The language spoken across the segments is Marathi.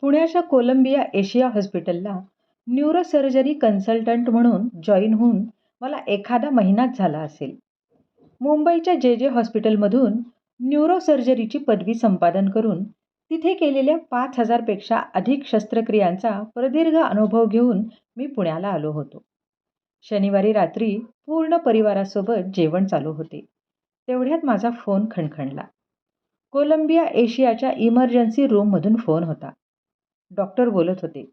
पुण्याच्या कोलंबिया एशिया हॉस्पिटलला न्यूरोसर्जरी कन्सल्टंट म्हणून जॉईन होऊन मला एखादा महिनाच झाला असेल. मुंबईच्या जे जे हॉस्पिटलमधून न्यूरोसर्जरीची पदवी संपादन करून तिथे केलेल्या पाच हजारपेक्षा अधिक शस्त्रक्रियांचा प्रदीर्घ अनुभव घेऊन मी पुण्याला आलो होतो. शनिवारी रात्री पूर्ण परिवारासोबत जेवण चालू होते. तेवढ्यात माझा फोन खणखणला. कोलंबिया एशियाच्या इमर्जन्सी रूममधून फोन होता. डॉक्टर बोलत होते.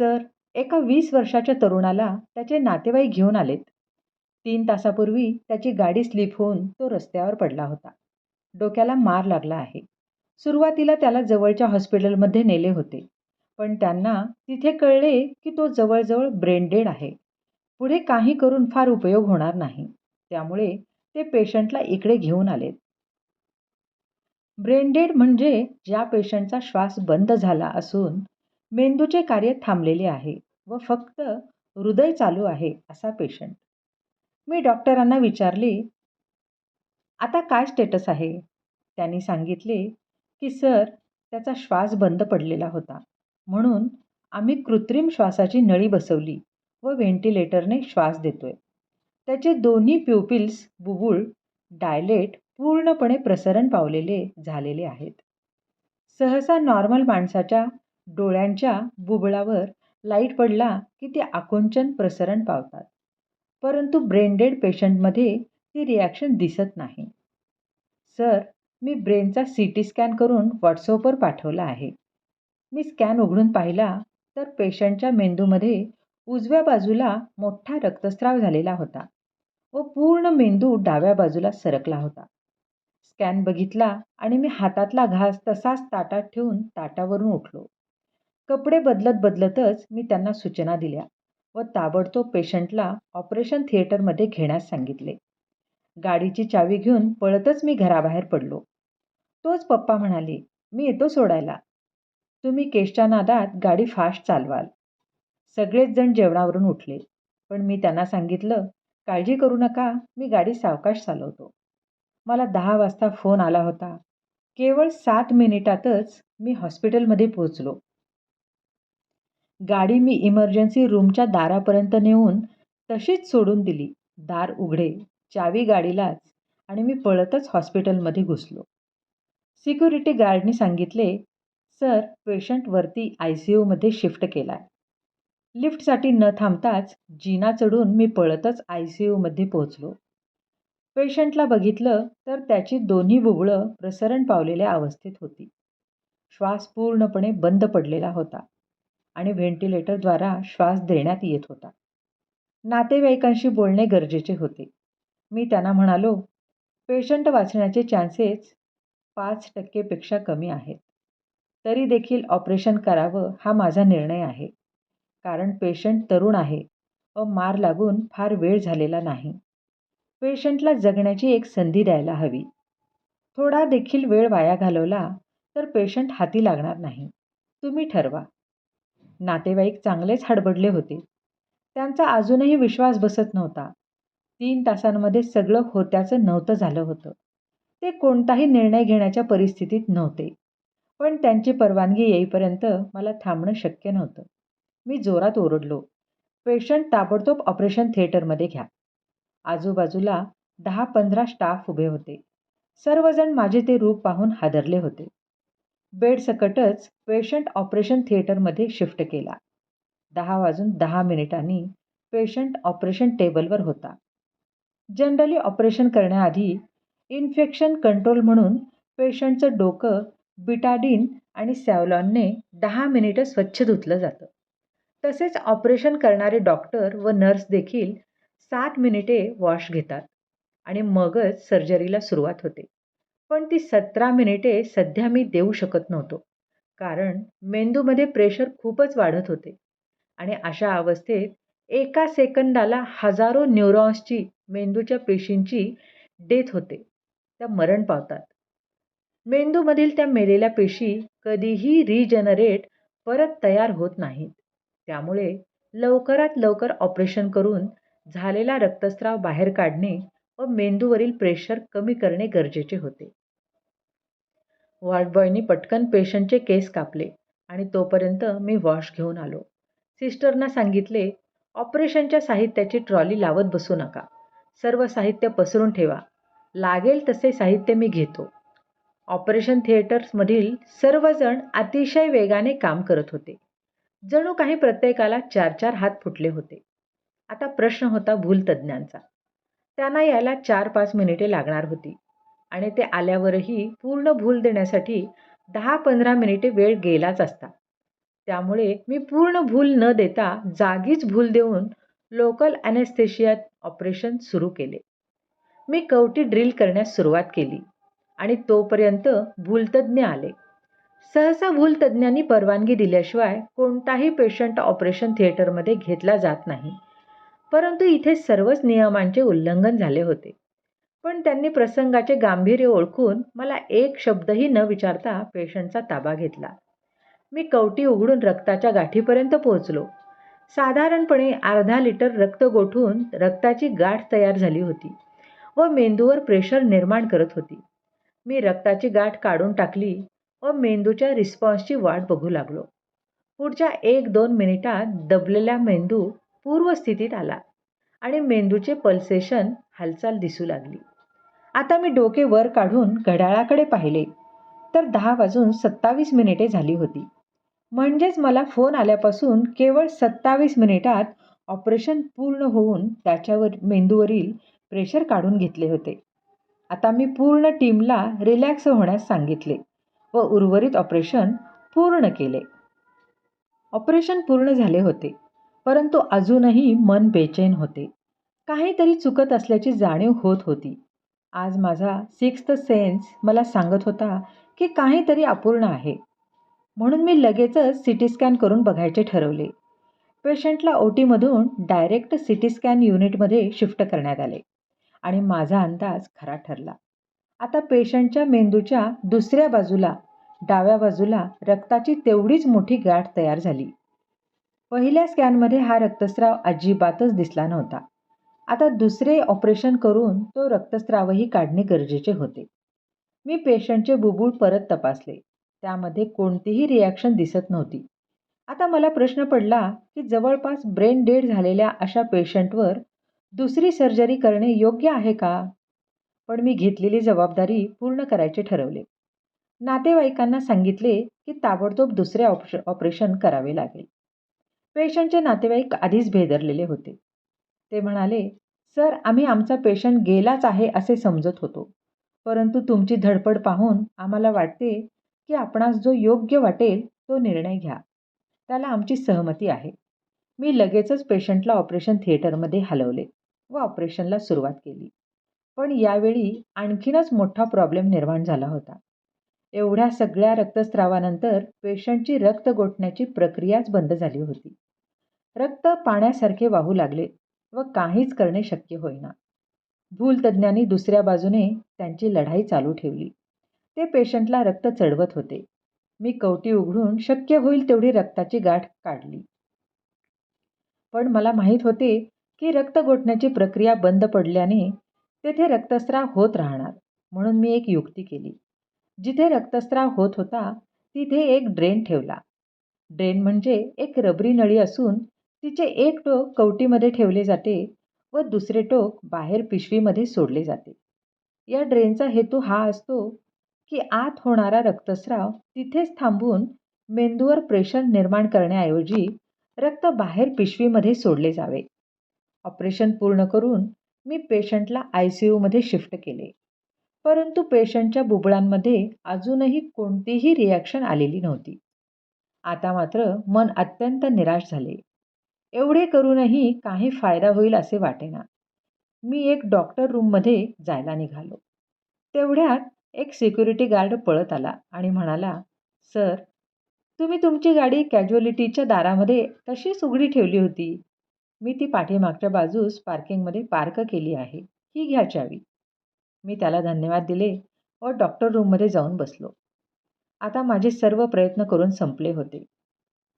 सर एका वीस वर्षाच्या तरुणाला त्याचे नातेवाईक घेऊन आलेत. तीन तासापूर्वी त्याची गाडी स्लिप होऊन तो रस्त्यावर पडला होता. डोक्याला मार लागला आहे. सुरुवातीला त्याला जवळच्या हॉस्पिटलमध्ये नेले होते. पण त्यांना तिथे कळले की तो जवळजवळ ब्रेंडेड आहे. पुढे काही करून फार उपयोग होणार नाही. त्यामुळे ते पेशंटला इकडे घेऊन आलेत. ब्रेनडेड म्हणजे ज्या पेशंटचा श्वास बंद झाला असून मेंदूचे कार्य थांबलेले आहे व फक्त हृदय चालू आहे असा पेशंट. मी डॉक्टरांना विचारले आता काय स्टेटस आहे? त्यांनी सांगितले की सर त्याचा श्वास बंद पडलेला होता. म्हणून आम्ही कृत्रिम श्वासाची नळी बसवली व व्हेंटिलेटरने श्वास देतोय. त्याचे दोन्ही प्युपिल्स बुबुळ डायलेट पूर्णपणे प्रसरण पावलेले झालेले आहेत. सहसा नॉर्मल माणसाच्या डोळ्यांच्या बुबळावर लाइट पडला की ते आकुंचन प्रसरण पावतात. परंतु ब्रेनडेड पेशंटमध्ये ती रिॲक्शन दिसत नाही. सर मी ब्रेनचा सी टी स्कॅन करून व्हॉट्सअपवर पाठवला आहे. मी स्कॅन उघडून पाहिला तर पेशंटच्या मेंदूमध्ये उजव्या बाजूला मोठा रक्तस्राव झालेला होता. व पूर्ण मेंदू डाव्या बाजूला सरकला होता. स्कॅन बघितला आणि मी हातातला घास तसाच ताटात ठेवून ताटावरून उठलो. कपडे बदलत बदलतच मी त्यांना सूचना दिल्या व ताबडतोब पेशंटला ऑपरेशन थिएटरमध्ये घेण्यास सांगितले. गाडीची चावी घेऊन पळतच मी घराबाहेर पडलो. तोच पप्पा म्हणाले मी येतो सोडायला. तुम्ही केशच्या नादात गाडी फास्ट चालवाल. सगळेच जण जेवणावरून उठले पण मी त्यांना सांगितलं काळजी करू नका मी गाडी सावकाश चालवतो. मला दहा वाजता फोन आला होता. केवळ सात मिनिटातच मी हॉस्पिटलमध्ये पोहोचलो. गाडी मी इमर्जन्सी रूमच्या दारापर्यंत नेऊन तशीच सोडून दिली. दार उघडे चावी गाडीलाच आणि मी पळतच हॉस्पिटलमध्ये घुसलो. सिक्युरिटी गार्डनी सांगितले सर पेशंट वरती आय सी यूमध्ये शिफ्ट केला आहे लिफ्टसाठी न थांबताच जिना चढून मी पळतच आय सी यूमध्ये पोहोचलो. पेशंटला बघितलं तर त्याची दोन्ही बुबळं प्रसरण पावलेल्या अवस्थेत होती. श्वास पूर्णपणे बंद पडलेला होता आणि व्हेंटिलेटरद्वारा श्वास देण्यात येत होता. नातेवाईकांशी बोलणे गरजेचे होते. मी त्यांना म्हणालो पेशंट वाचण्याचे चान्सेस पाच टक्केपेक्षा कमी आहेत. तरी देखील ऑपरेशन करावं हा माझा निर्णय आहे. कारण पेशंट तरुण आहे व मार लागून फार वेळ झालेला नाही. पेशंटला जगण्याची एक संधी द्यायला हवी. थोडा देखील वेळ वाया घालवला तर पेशंट हाती लागणार नाही. तुम्ही ठरवा. नातेवाईक चांगलेच हडबडले होते. त्यांचा अजूनही विश्वास बसत नव्हता. तीन तासांमध्ये सगळं होत्याचं नव्हतं झालं होतं. ते कोणताही निर्णय घेण्याच्या परिस्थितीत नव्हते. पण त्यांची परवानगी येईपर्यंत मला थांबणं शक्य नव्हतं. मी जोरात ओरडलो. पेशंट ताबडतोब ऑपरेशन थिएटरमध्ये घ्या. आजूबाजूला दहा पंधरा स्टाफ उभे होते. सर्वजण माझे ते रूप पाहून हादरले होते. बेडसकटच पेशंट ऑपरेशन थिएटरमध्ये शिफ्ट केला. दहा वाजून दहा मिनिटांनी पेशंट ऑपरेशन टेबलवर होता. जनरली ऑपरेशन करण्याआधी इन्फेक्शन कंट्रोल म्हणून पेशंटचं डोकं बिटाडीन आणि सॅवलॉनने दहा मिनिटं स्वच्छ धुतलं जातं. तसेच ऑपरेशन करणारे डॉक्टर व नर्स देखील सात मिनिटे वॉश घेतात आणि मगच सर्जरीला सुरुवात होते. पण ती सतरा मिनिटे सध्या मी देऊ शकत नव्हतो कारण मेंदूमध्ये प्रेशर खूपच वाढत होते आणि अशा अवस्थेत एका सेकंदाला हजारो न्यूरॉन्सची मेंदूच्या पेशींची डेथ होते. त्या मरण पावतात. मेंदूमधील त्या मेलेल्या पेशी कधीही रिजनरेट परत तयार होत नाहीत. त्यामुळे लवकरात लवकर ऑपरेशन करून झालेला रक्तस्राव बाहेर काढणे व मेंदूवरील प्रेशर कमी करणे गरजेचे होते. वॉर्डबॉयनी पटकन पेशंटचे केस कापले आणि तोपर्यंत मी वॉश घेऊन आलो. सिस्टरना सांगितले ऑपरेशनच्या साहित्याची ट्रॉली लावत बसू नका. सर्व साहित्य पसरून ठेवा. लागेल तसे साहित्य मी घेतो. ऑपरेशन थिएटर्समधील सर्वजण अतिशय वेगाने काम करत होते. जणू काही प्रत्येकाला चार चार हात फुटले होते. आता प्रश्न होता भूलतज्ज्ञांचा त्यांना यायला चार पाच मिनिटे लागणार होती आणि ते आल्यावरही पूर्ण भूल देण्यासाठी दहा पंधरा मिनिटे वेळ गेलाच असता. त्यामुळे मी पूर्ण भूल न देता जागीच भूल देऊन लोकल ॲनेस्थेशियात ऑपरेशन सुरू केले. मी कवटी ड्रिल करण्यास सुरुवात केली आणि तोपर्यंत भूलतज्ज्ञ आले. सहसा भूलतज्ज्ञांनी परवानगी दिल्याशिवाय कोणताही पेशंट ऑपरेशन थिएटरमध्ये घेतला जात नाही. परंतु इथे सर्वच नियमांचे उल्लंघन झाले होते. पण त्यांनी प्रसंगाचे गांभीर्य ओळखून मला एक शब्दही न विचारता पेशंटचा ताबा घेतला. मी कवटी उघडून रक्ताच्या गाठीपर्यंत पोहोचलो. साधारणपणे अर्धा लिटर रक्त गोठून रक्ताची गाठ तयार झाली होती व मेंदूवर प्रेशर निर्माण करत होती. मी रक्ताची गाठ काढून टाकली व मेंदूच्या रिस्पॉन्सची वाट बघू लागलो. पुढच्या एक दोन मिनिटात दबलेला मेंदू पूर्वस्थितीत आला आणि मेंदूचे पल्सेशन हालचाल दिसू लागली. आता मी डोके वर काढून घड्याळाकडे पाहिले तर दहा वाजून सत्तावीस मिनिटे झाली होती. म्हणजेच मला फोन आल्यापासून केवळ सत्तावीस मिनिटात ऑपरेशन पूर्ण होऊन त्याच्यावर मेंदूवरील प्रेशर काढून घेतले होते. आता मी पूर्ण टीमला रिलॅक्स होण्यास सांगितले व उर्वरित ऑपरेशन पूर्ण केले. ऑपरेशन पूर्ण झाले होते. परंतु अजूनही मन बेचैन होते. काहीतरी चुकत असल्याची जाणीव होत होती. आज माझा सिक्स्थ सेन्स मला सांगत होता की काहीतरी अपूर्ण आहे. म्हणून मी लगेचच सी टी स्कॅन करून बघायचे ठरवले. पेशंटला ओ टीमधून डायरेक्ट सी टी स्कॅन युनिटमध्ये शिफ्ट करण्यात आले आणि माझा अंदाज खरा ठरला. आता पेशंटच्या मेंदूच्या दुसऱ्या बाजूला डाव्या बाजूला रक्ताची तेवढीच मोठी गाठ तयार झाली. पहिल्या स्कॅनमध्ये हा रक्तस्राव अजिबातच दिसला नव्हता. आता दुसरे ऑपरेशन करून तो रक्तस्रावही काढणे गरजेचे होते. मी पेशंटचे बुबुळ परत तपासले. त्यामध्ये कोणतीही रिॲक्शन दिसत नव्हती. आता मला प्रश्न पडला की जवळपास ब्रेन डेड झालेल्या अशा पेशंटवर दुसरी सर्जरी करणे योग्य आहे का? पण मी घेतलेली जबाबदारी पूर्ण करायचे ठरवले. नातेवाईकांना सांगितले की ताबडतोब दुसरे ऑपश ऑपरेशन करावे लागेल. पेशंटचे नातेवाईक आधीच भेदरलेले होते. ते म्हणाले सर आम्ही आमचा पेशंट गेलाच आहे असे समजत होतो. परंतु तुमची धडपड पाहून आम्हाला वाटते की आपणास जो योग्य वाटेल तो निर्णय घ्या. त्याला आमची सहमती आहे. मी लगेचच पेशंटला ऑपरेशन थिएटरमध्ये हलवले व ऑपरेशनला सुरुवात केली. पण यावेळी आणखीनच मोठा प्रॉब्लेम निर्माण झाला होता. एवढ्या सगळ्या रक्तस्रावानंतर पेशंटची रक्त गोठण्याची प्रक्रियाच बंद झाली होती. रक्त पाण्यासारखे वाहू लागले व काहीच करणे शक्य होईना. भूलतज्ज्ञांनी दुसऱ्या बाजूने त्यांची लढाई चालू ठेवली. ते पेशंटला रक्त चढवत होते. मी कवटी उघडून शक्य होईल तेवढी रक्ताची गाठ काढली. पण मला माहीत होते की रक्त गोठण्याची प्रक्रिया बंद पडल्याने तेथे रक्तस्राव होत राहणार म्हणून मी एक युक्ती केली. जिथे रक्तस्राव होत होता तिथे एक ड्रेन ठेवला. ड्रेन म्हणजे एक रबरी नळी असून तिचे एक टोक कवटीमध्ये ठेवले जाते व दुसरे टोक बाहेर पिशवीमध्ये सोडले जाते. या ड्रेनचा हेतू हा असतो की आत होणारा रक्तस्राव तिथेच थांबून मेंदूवर प्रेशर निर्माण करण्याऐवजी रक्त बाहेर पिशवीमध्ये सोडले जावे. ऑपरेशन पूर्ण करून मी पेशंटला आय सी यूमध्ये शिफ्ट केले. परंतु पेशंटच्या बुबळांमध्ये अजूनही कोणतीही रिॲक्शन आलेली नव्हती. आता मात्र मन अत्यंत निराश झाले. एवढे करूनही काही फायदा होईल असे वाटेना. मी एक डॉक्टर रूममध्ये जायला निघालो. तेवढ्यात एक सिक्युरिटी गार्ड पळत आला आणि म्हणाला सर तुम्ही तुमची गाडी कॅज्युअलिटीच्या दारामध्ये तशीच उघडी ठेवली होती. मी ती पाठीमागच्या बाजूस पार्किंगमध्ये पार्क केली आहे. ही घ्या चावी. मी त्याला धन्यवाद दिले व डॉक्टर रूममध्ये जाऊन बसलो. आता माझे सर्व प्रयत्न करून संपले होते.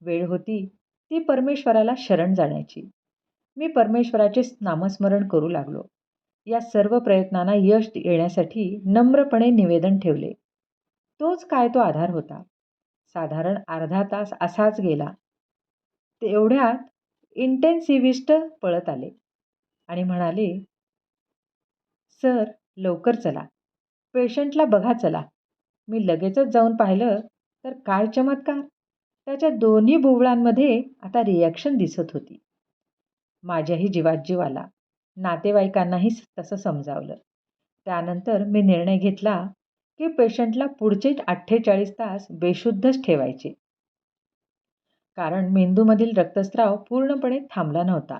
वेळ होती ती परमेश्वराला शरण जाण्याची. मी परमेश्वराचे नामस्मरण करू लागलो. या सर्व प्रयत्नांना यश येण्यासाठी नम्रपणे निवेदन ठेवले. तोच काय तो आधार होता? साधारण अर्धा तास असाच गेला. तेवढ्यात इंटेन्सिव्हिस्ट पळत आले आणि म्हणाले सर लवकर चला. पेशंटला बघा चला. मी लगेचच जाऊन पाहिलं तर काय चमत्कार. त्याच्या दोन्ही भुवळांमध्ये आता रिॲक्शन दिसत होती. माझ्याही जीवात जीव आला. नातेवाईकांनाही तसं समजावलं. त्यानंतर मी निर्णय घेतला की पेशंटला पुढचे अठ्ठेचाळीस तास बेशुद्धच ठेवायचे. कारण मेंदूमधील रक्तस्राव पूर्णपणे थांबला नव्हता.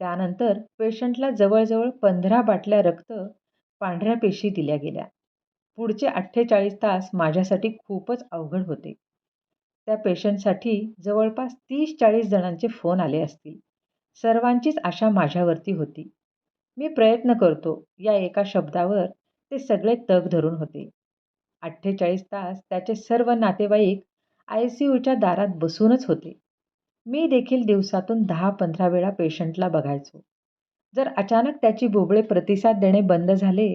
त्यानंतर पेशंटला जवळजवळ पंधरा बाटल्या रक्त पांढऱ्या पेशी दिल्या गेल्या. पुढचे अठ्ठेचाळीस तास माझ्यासाठी खूपच अवघड होते. त्या पेशंटसाठी जवळपास तीस चाळीस जणांचे फोन आले असतील. सर्वांचीच आशा माझ्यावरती होती. मी प्रयत्न करतो या एका शब्दावर ते सगळे तग धरून होते. अठ्ठेचाळीस तास त्याचे सर्व नातेवाईक आय सी यूच्या दारात बसूनच होते. मी देखील दिवसातून दहा पंधरा वेळा पेशंटला बघायचो. जर अचानक त्याची बोबळे प्रतिसाद देणे बंद झाले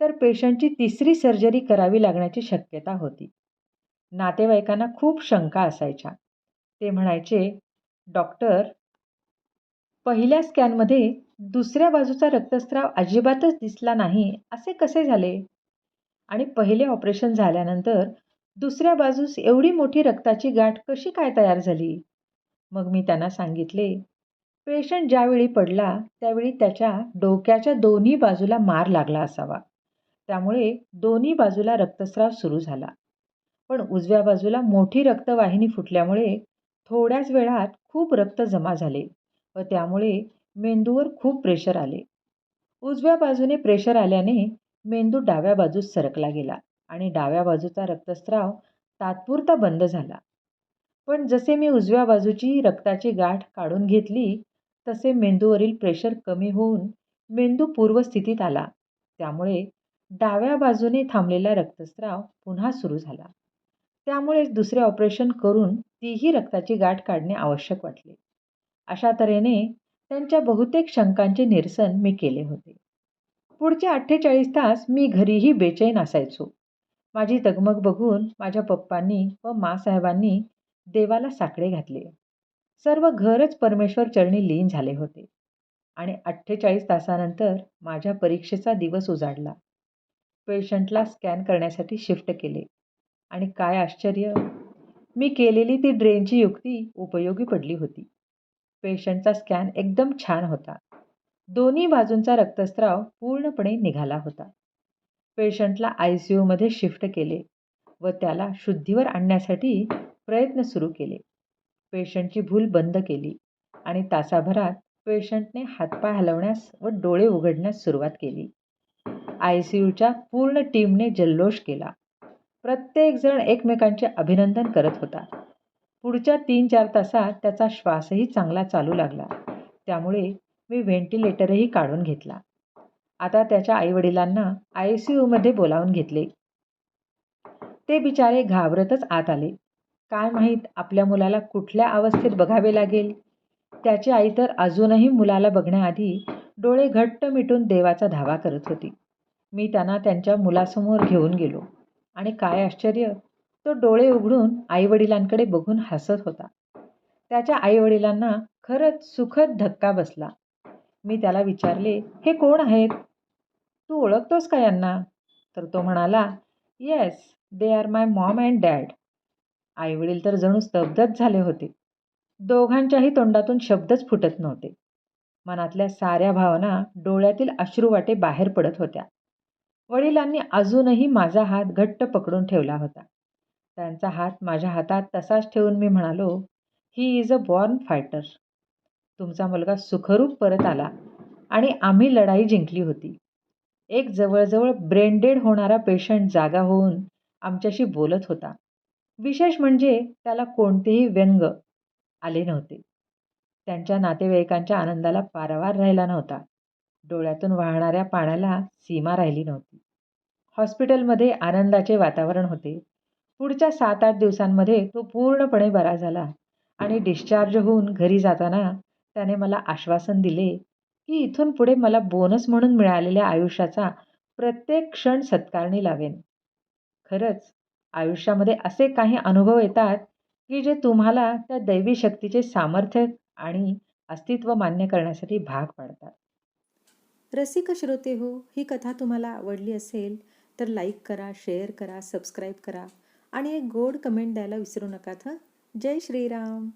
तर पेशंटची तिसरी सर्जरी करावी लागण्याची शक्यता होती. नातेवाईकांना खूप शंका असायच्या. ते म्हणायचे डॉक्टर पहिल्या स्कॅनमध्ये दुसऱ्या बाजूचा रक्तस्राव अजिबातच दिसला नाही. असे कसे झाले? आणि पहिले ऑपरेशन झाल्यानंतर दुसऱ्या बाजूस एवढी मोठी रक्ताची गाठ कशी काय तयार झाली? मग मी त्यांना सांगितले पेशंट ज्यावेळी पडला त्यावेळी त्याच्या डोक्याच्या दोन्ही बाजूला मार लागला असावा. त्यामुळे दोन्ही बाजूला रक्तस्राव सुरू झाला. पण उजव्या बाजूला मोठी रक्तवाहिनी फुटल्यामुळे थोड्याच वेळात खूप रक्त जमा झाले व त्यामुळे मेंदूवर खूप प्रेशर आले. उजव्या बाजूने प्रेशर आल्याने मेंदू डाव्या बाजूस सरकला गेला आणि डाव्या बाजूचा रक्तस्राव तात्पुरता बंद झाला. पण जसे मी उजव्या बाजूची रक्ताची गाठ काढून घेतली तसे मेंदूवरील प्रेशर कमी होऊन मेंदू पूर्वस्थितीत आला. त्यामुळे डाव्या बाजूने थांबलेला रक्तस्राव पुन्हा सुरू झाला. त्यामुळेच दुसरे ऑपरेशन करून तीही रक्ताची गाठ काढणे आवश्यक वाटले. अशा तऱ्हेने त्यांच्या बहुतेक शंकांचे निरसन मी केले होते. पुढचे अठ्ठेचाळीस तास मी घरीही बेचैन असायचो. माझी तगमग बघून माझ्या पप्पांनी व मासाहेबांनी देवाला साकडे घातले. सर्व घरच परमेश्वर चरणी लीन झाले होते. आणि अठ्ठेचाळीस तासानंतर माझ्या परीक्षेचा दिवस उजाडला. पेशंटला स्कॅन करण्यासाठी शिफ्ट केले. आणि काय आश्चर्य मी केलेली ती ड्रेनची युक्ती उपयोगी पडली होती. पेशंटचा स्कॅन एकदम छान होता. दोन्ही बाजूंचा रक्तस्राव पूर्णपणे निघाला होता. पेशंटला आय सी यूमध्ये शिफ्ट केले व त्याला शुद्धीवर आणण्यासाठी प्रयत्न सुरू केले. पेशंटची भूल बंद केली आणि तासाभरात पेशंटने हातपाय हलवण्यास व डोळे उघडण्यास सुरुवात केली. आय सी यूच्या पूर्ण टीमने जल्लोष केला. प्रत्येकजण एकमेकांचे अभिनंदन करत होता. पुढच्या तीन चार तासात त्याचा श्वासही चांगला चालू लागला. त्यामुळे मी व्हेंटिलेटरही काढून घेतला. आता त्याच्या आईवडिलांना आय सी यूमध्ये बोलावून घेतले. ते बिचारे घाबरतच आत आले. काय माहीत आपल्या मुलाला कुठल्या अवस्थेत बघावे लागेल? त्याची आई तर अजूनही मुलाला बघण्याआधी डोळे घट्ट मिटून देवाचा धावा करत होती. मी त्यांना त्यांच्या मुलासमोर घेऊन गेलो. आणि काय आश्चर्य तो डोळे उघडून आईवडिलांकडे बघून हसत होता. त्याच्या आईवडिलांना खरंच सुखद धक्का बसला. मी त्याला विचारले हे कोण आहेत? तू ओळखतोस का यांना? तर तो म्हणाला yes they are my mom and dad. आईवडील तर जणू स्तब्धच झाले होते. दोघांच्याही तोंडातून शब्दच फुटत नव्हते. मनातल्या साऱ्या भावना डोळ्यातील अश्रुवाटे बाहेर पडत होत्या. वडिलांनी अजूनही माझा हात घट्ट पकडून ठेवला होता. त्यांचा हात माझ्या हातात तसाच ठेवून मी म्हणालो he is a born fighter तुमचा मुलगा सुखरूप परत आला आणि आम्ही लढाई जिंकली होती. एक जवळजवळ ब्रेंडेड होणारा पेशंट जागा होऊन आमच्याशी बोलत होता. विशेष म्हणजे त्याला कोणतेही व्यंग आले नव्हते. त्यांच्या नातेवाईकांच्या आनंदाला पारावार राहिला नव्हता. डोळ्यातून वाहणाऱ्या पाण्याला सीमा राहिली नव्हती. हॉस्पिटलमध्ये आनंदाचे वातावरण होते. पुढच्या सात आठ दिवसांमध्ये तो पूर्णपणे बरा झाला आणि डिस्चार्ज होऊन घरी जाताना त्याने मला आश्वासन दिले की इथून पुढे मला बोनस म्हणून मिळालेल्या आयुष्याचा प्रत्येक क्षण सत्कारणी लावेन. खरंच आयुष्यामध्ये असे काही अनुभव येतात की जे तुम्हाला त्या दैवी शक्तीचे सामर्थ्य आणि अस्तित्व मान्य करण्यासाठी भाग पाडतात. रसिक श्रोते हो ही कथा तुम्हाला आवडली असेल तर लाईक करा शेअर करा सबस्क्राईब करा आणि एक गोड कमेंट द्यायला विसरू नका हं? जय श्रीराम.